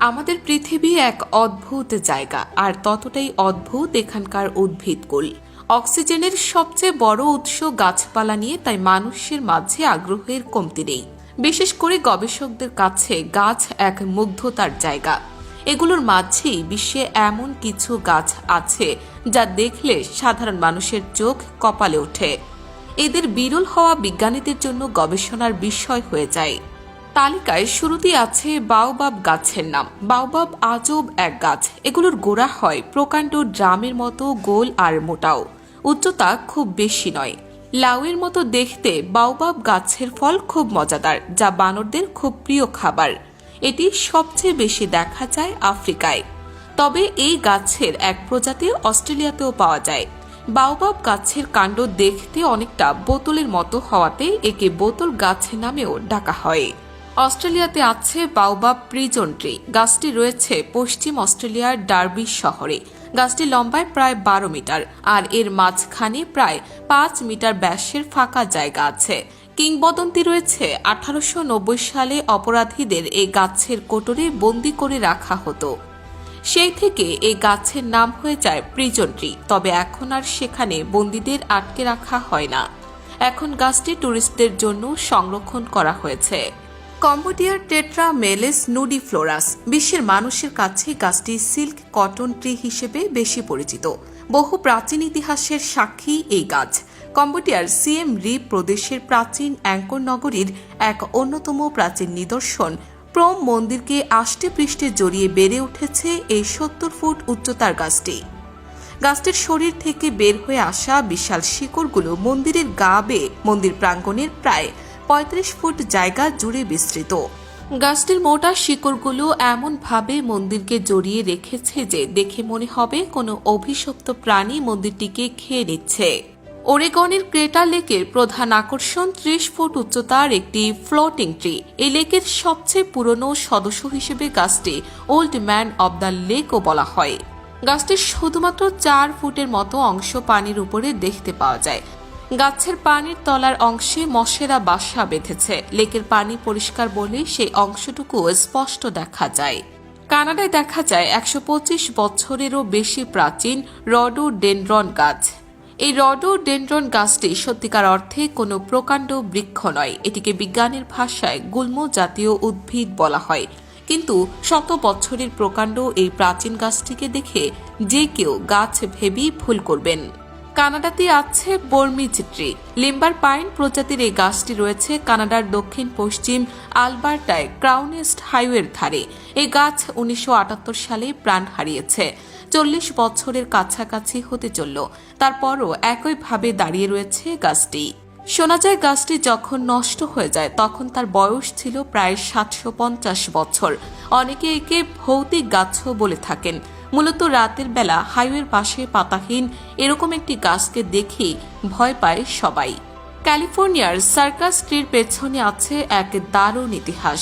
আমাদের পৃথিবী এক অদ্ভুত জায়গা, আর ততটাই অদ্ভুত এখানকার উদ্ভিদকুল অক্সিজেনের সবচেয়ে বড় উৎস গাছপালা নিয়ে, তাই মানুষের মাঝে আগ্রহের কমতি নেই। বিশেষ করে গবেষকদের কাছে গাছ এক মুগ্ধতার জায়গা। এগুলোর মাঝেই বিশ্বে এমন কিছু গাছ আছে যা দেখলে সাধারণ মানুষের চোখ কপালে ওঠে। এদের বিরল হওয়া বিজ্ঞানীদের জন্য গবেষণার বিষয় হয়ে যায়। তালিকায় শুরুতেই আছে বাওবাব গাছের নাম। বাওবাব আজব এক গাছ। এগুলোর গোড়া হয় প্রকাণ্ড ড্রামের মতো, গোল আর মোটাও। উচ্চতা খুব বেশি নয়। লাউয়ের মতো দেখতে বাওবাব গাছের ফল খুব মজাদার, যা বানরদের খুব প্রিয় খাবার। এটি সবচেয়ে বেশি দেখা যায় আফ্রিকায়। তবে এই গাছের এক প্রজাতি অস্ট্রেলিয়াতেও পাওয়া যায়। বাওবাব গাছের কাণ্ড দেখতে অনেকটা বোতলের মতো হওয়াতে একে বোতল গাছ নামেও ডাকা হয়। অস্ট্রেলিয়াতে আছে বাওবাব প্রিজন ট্রি গাছটি রয়েছে পশ্চিম অস্ট্রেলিয়ার ডার্বি শহরে। গাছটি লম্বায় প্রায় বারো মিটার আর এর মাঝখানে প্রায় পাঁচ মিটার ব্যাসের ফাঁকা জায়গা আছে। কিংবদন্তি রয়েছে আঠারোশো নব্বই সালে অপরাধীদের এই গাছের কোটরে বন্দি করে রাখা হতো। সেই থেকে এই গাছের নাম হয়ে যায় প্রিজন ট্রি তবে এখন আর সেখানে বন্দীদের আটকে রাখা হয় না। এখন গাছটি টুরিস্টদের জন্য সংরক্ষণ করা হয়েছে। কম্বোডিয়ার টেট্রা মেলেস নুডিফ্লোরাস বিশ্বের মানুষের কাছে গাছটি সিল্ক কটন ট্রি হিসেবে বেশি পরিচিত। বহু প্রাচীন ইতিহাসের সাক্ষী এই গাছ। কম্বোডিয়ার সিএম রিপ প্রদেশের প্রাচীন অ্যাঙ্কর নগরীর এক অন্যতম প্রাচীন নিদর্শন। প্রম মন্দিরকে আষ্টে পৃষ্ঠে জড়িয়ে বেড়ে উঠেছে এই সত্তর ফুট উচ্চতার গাছটি। গাছটির শরীর থেকে বের হয়ে আসা বিশাল শিকড়গুলো মন্দিরের গা বেয়ে মন্দির প্রাঙ্গণের প্রায় পঁয়ত্রিশ ফুট জায়গা জুড়ে বিস্তৃত। গাছটির মোটা শিকড়গুলো এমনভাবে মন্দিরকে জড়িয়ে রেখেছে যে দেখে মনে হবে কোনো অভিশপ্ত প্রাণী মন্দিরটিকে খেয়ে নিচ্ছে। ওরেগনের ক্রেটা লেকের প্রধান আকর্ষণ ত্রিশ ফুট উচ্চতার একটি ফ্লোটিং ট্রি। এই লেকের সবচেয়ে পুরনো সদস্য হিসেবে গাছটি ওল্ড ম্যান অব দ্য লেকও বলা হয়। গাছটির শুধুমাত্র চার ফুটের মতো অংশ পানির উপরে দেখতে পাওয়া যায়। গাছের পানির তলার অংশে মশেরা বাসা বেঁধেছে। লেকের পানি পরিষ্কার বলে সেই অংশটুকু স্পষ্ট দেখা যায়। কানাডায় দেখা যায় একশো পঁচিশ বছরেরও বেশি প্রাচীন রডোডেনড্রন গাছ। এই রডোডেনড্রন গাছটি সত্যিকার অর্থে কোনো প্রকাণ্ড বৃক্ষ নয়। এটিকে বিজ্ঞানের ভাষায় গুল্ম জাতীয় উদ্ভিদ বলা হয়। কিন্তু শত বছরের প্রকাণ্ড এই প্রাচীন গাছটিকে দেখে যে কেউ গাছ ভেবেই ভুল করবেন। কানাডাতে আছে বর্মি চিত্রি। লিম্বার পাইন প্রজাতির এই গাছটি রয়েছে কানাডার দক্ষিণ পশ্চিম আলবার্টায় ক্রাউনেস্ট হাইওয়ের ধারে। এই গাছ উনিশশো আটাত্তর সালে প্রাণ হারিয়েছে। চল্লিশ বছরের কাছাকাছি হতে চলল। তারপরও একইভাবে দাঁড়িয়ে রয়েছে গাছটি। শোনা যায় গাছটি যখন নষ্ট হয়ে যায়, তখন তার বয়স ছিল প্রায় সাতশো পঞ্চাশ বছর। অনেকে একে ভৌতিক গাছও বলে থাকেন। মূলত রাতের বেলা হাইওয়ের পাশে পাতাহীন এরকম একটি গাছকে দেখে ভয় পায় সবাই। ক্যালিফোর্নিয়ার সার্কাস ট্রির পেছনে আছে এক দারুণ ইতিহাস।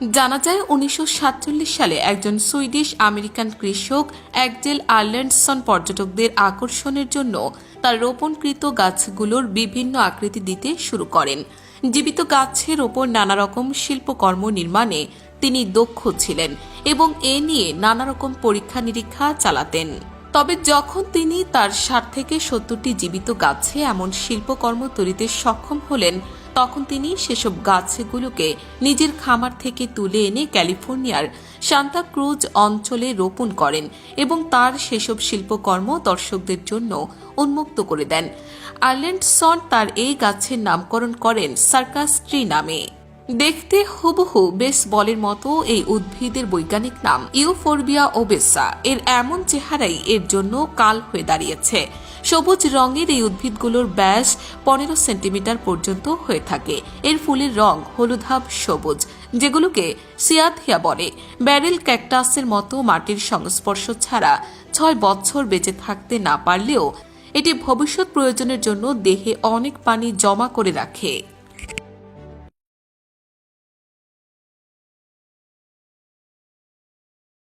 জানা যায়, উনিশশো সাতচল্লিশ সালে একজন সুইডিশ আমেরিকান কৃষক একজেল আর্ল্যান্ডসন পর্যটকদের আকর্ষণের জন্য তার রোপণকৃত গাছগুলোর বিভিন্ন আকৃতি দিতে শুরু করেন। জীবিত গাছের ওপর নানা রকম শিল্পকর্ম নির্মাণে তিনি দক্ষ ছিলেন এবং এ নিয়ে নানা রকম পরীক্ষা নিরীক্ষা চালাতেন। তবে যখন তিনি তার ষাট থেকে সত্তরটি জীবিত গাছে এমন শিল্পকর্ম তৈরিতে সক্ষম হলেন তখন তিনি সেসব গাছগুলোকে নিজের খামার থেকে তুলে এনে ক্যালিফোর্নিয়ার সান্তা ক্রুজ অঞ্চলে রোপণ করেন এবং তার সেসব শিল্পকর্ম দর্শকদের জন্য উন্মুক্ত করে দেন। আর্লেন্ডসন তার এই গাছের নামকরণ করেন সার্কাস ট্রি নামে। দেখতে হুবহু বেস বলের মতো এই উদ্ভিদের বৈজ্ঞানিক নাম, ইউফোরবিয়া ওবেসা। এর এমন চেহারাই এর জন্য কাল হয়ে দাঁড়িয়েছে। সবুজ রঙের এই উদ্ভিদগুলোর ব্যাস পনেরো সেন্টিমিটার পর্যন্ত হয়ে থাকে। এর ফুলের রং হলুদাভ সবুজ, যেগুলোকে সিয়াথিয়া বলে। ব্যারেল ক্যাকটাসের মতো মাটির সংস্পর্শ ছাড়া ছয় বছর বেঁচে থাকতে না পারলেও এটি ভবিষ্যৎ প্রয়োজনের জন্য দেহে অনেক পানি জমা করে রাখে।